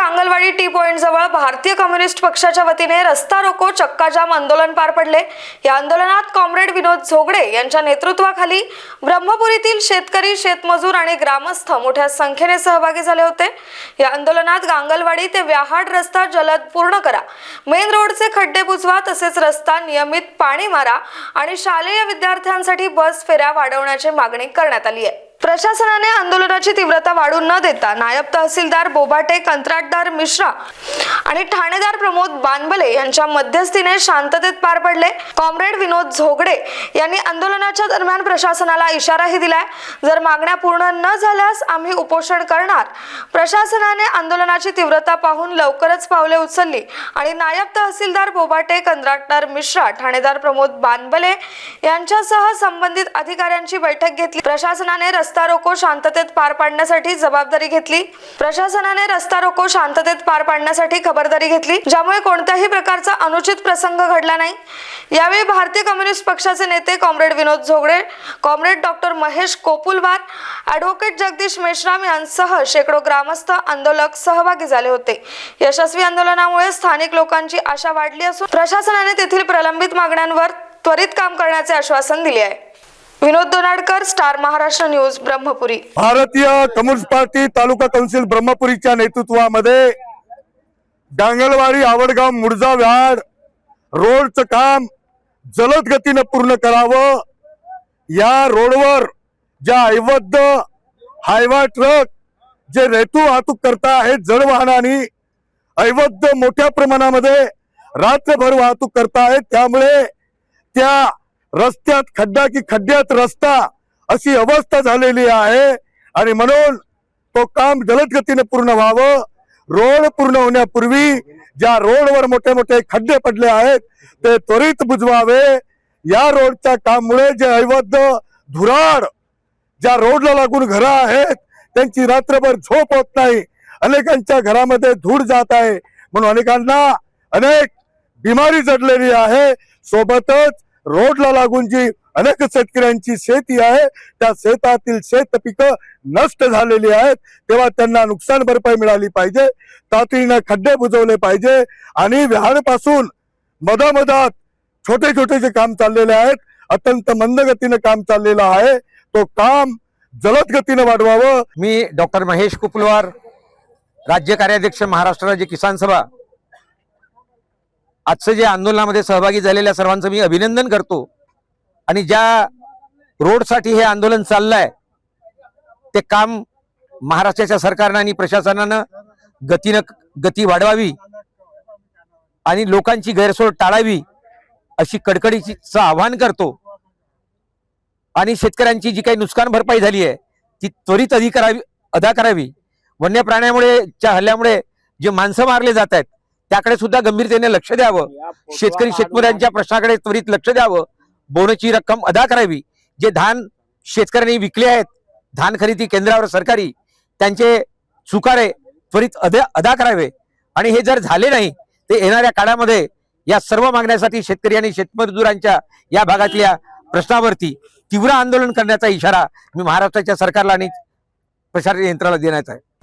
गांगलवाडी T point जवळ भारतीय communist पक्षाच्या वतीने रस्ता रोको चक्काजाम आंदोलन पार पडले. या आंदोलनात कॉम्रेड विनोद झोगडे यांच्या नेतृत्वाखाली ब्रह्मपुरीतील शेतकरी शेतमजूर आणि ग्रामस्थ मोठ्या संख्येने सहभागी झाले होते. या आंदोलनात गांगलवाडी ते व्याहाड रस्ता जलद पूर्ण करा. मेन रोडचे खड्डे बुजवा तसेच रस्ता नियमित पाणी मारा आणि शालेय विद्यार्थ्यांसाठी बस फेऱ्या वाढवण्याची मागणी करण्यात आली आहे. प्रशासनाने आंदोलनाची तीव्रता वाढू न देता नायब तहसीलदार बोबाटे कंत्राटदार मिश्रा आणि ठाणेदार प्रमोद बानबले यांच्या मध्यस्थीने शांततेत पार पडले. कॉम्रेड विनोद झोगडे यांनी आंदोलनाच्या दरम्यान प्रशासनाला इशाराही दिलाय. जर मागण्या पूर्ण न झाल्यास आम्ही उपोषण करणार. प्रशासनाने आंदोलनाची तीव्रता पाहून लवकरच पावले उचलली आणि नायब तहसीलदार बोभाटे कंत्राटदार मिश्रा ठाणेदार प्रमोद बानबले यांच्यासह संबंधित अधिकाऱ्यांची बैठक घेतली. प्रशासनाने रस्ते रोको शांततेत पार पाडण्यासाठी जबाबदारी घेतली. प्रशासनाने रस्ता रोको शांततेत पार पाडण्यासाठी खबरदारी घेतली ज्यामुळे कोणत्याही प्रकारचा अनुचित प्रसंग घडला नाही. यावेळी भारतीय कम्युनिस्ट पक्षाचे नेते comrade Vinod Zhogade comrade doctor Mahesh Kopulwar advocate Jagdish Meshram यांसह शेकडो ग्रामस्थ आंदोलक सहभागी झाले होते. यशस्वी आंदोलनामुळे स्थानिक लोकांची आशा वाढली असून प्रशासनाने तेथील प्रलंबित मागण्यांवर त्वरित काम करण्याचे आश्वासन दिले आहे. Vinod Donadkar star Maharashtra news Brahmapuri. भारतीय कम्युनिस्ट पार्टी तालुका कौन्सिल ब्रह्मपुरीच्या नेतृत्वामध्ये डांगलवाडी आवडगाव मुडजा व्याड रोडचं काम जलद गतीनं पूर्ण करावं. या रोडवर ज्या ऐवद्ध हायवा ट्रक जे रेतू वाहतूक करता आहेत जड वाहनाने ऐवद्ध मोठ्या प्रमाणामध्ये रात्रभर वाहतूक करता आहेत त्यामुळे त्या रस्त्यात खड्डा की खड्ड्यात रस्ता अशी अवस्था झालेली आहे. आणि म्हणून तो काम जलद गतीने पूर्ण व्हावं. रोड पूर्ण होण्यापूर्वी ज्या रोडवर मोठे मोठे खड्डे पडले आहेत ते त्वरित बुजवावे. या रोडच्या काममुळे जे ऐवद्ध धुराड ज्या रोडला लागून घरं आहेत त्यांची रात्रभर झोप होत नाही. अनेकांच्या घरामध्ये धूळ जात आहे. म्हणून अनेकांना अनेक बिमारी जडलेली आहे. सोबतच रोडला लागून जी अनेक शेतकऱ्यांची शेती आहे त्या शेतातील शेत पिकं नष्ट झालेली आहेत. तेव्हा त्यांना नुकसान भरपाई मिळाली पाहिजे. तातडीनं खड्डे बुजवले पाहिजे. आणि पासून मधामधात छोटे छोटे जे काम चाललेले आहेत अत्यंत मंद गतीनं काम चाललेलं आहे. तो काम जलद गतीनं वाढवावं. मी डॉक्टर महेश कुपलवार राज्य कार्याध्यक्ष महाराष्ट्र राज्य किसान सभा. आजचं जे आंदोलनामध्ये सहभागी झालेल्या सर्वांचं मी अभिनंदन करतो. आणि ज्या रोडसाठी हे आंदोलन चाललंय ते काम महाराष्ट्राच्या सरकारनं आणि प्रशासनानं गतीनं गती वाढवावी आणि लोकांची गैरसोय टाळावी अशी कडकडीचं आव्हान करतो. आणि शेतकऱ्यांची जी काही नुकसान भरपाई झाली आहे ती त्वरित अधि करावी अदा करावी. वन्य प्राण्यामुळे च्या हल्ल्यामुळे जे माणसं मारले जात आहेत त्याकडे सुद्धा गंभीरतेने लक्ष द्यावं. शेतकरी शेतकऱ्यांच्या प्रश्नाकडे त्वरित लक्ष द्यावं. बोनची रक्कम अदा करावी. जे धान शेतकऱ्यांनी विकले आहेत धान खरेदी केंद्रावर सरकारी त्यांचे चुकारे त्वरित अदा अदा करावे. आणि हे जर झाले नाही ते येणाऱ्या काळामध्ये या सर्व मागण्यासाठी शेतकरी आणि शेतमजुरांच्या या भागातल्या प्रश्नावरती तीव्र आंदोलन करण्याचा इशारा मी महाराष्ट्राच्या सरकारला आणि प्रसार यंत्राला देण्यात आहे.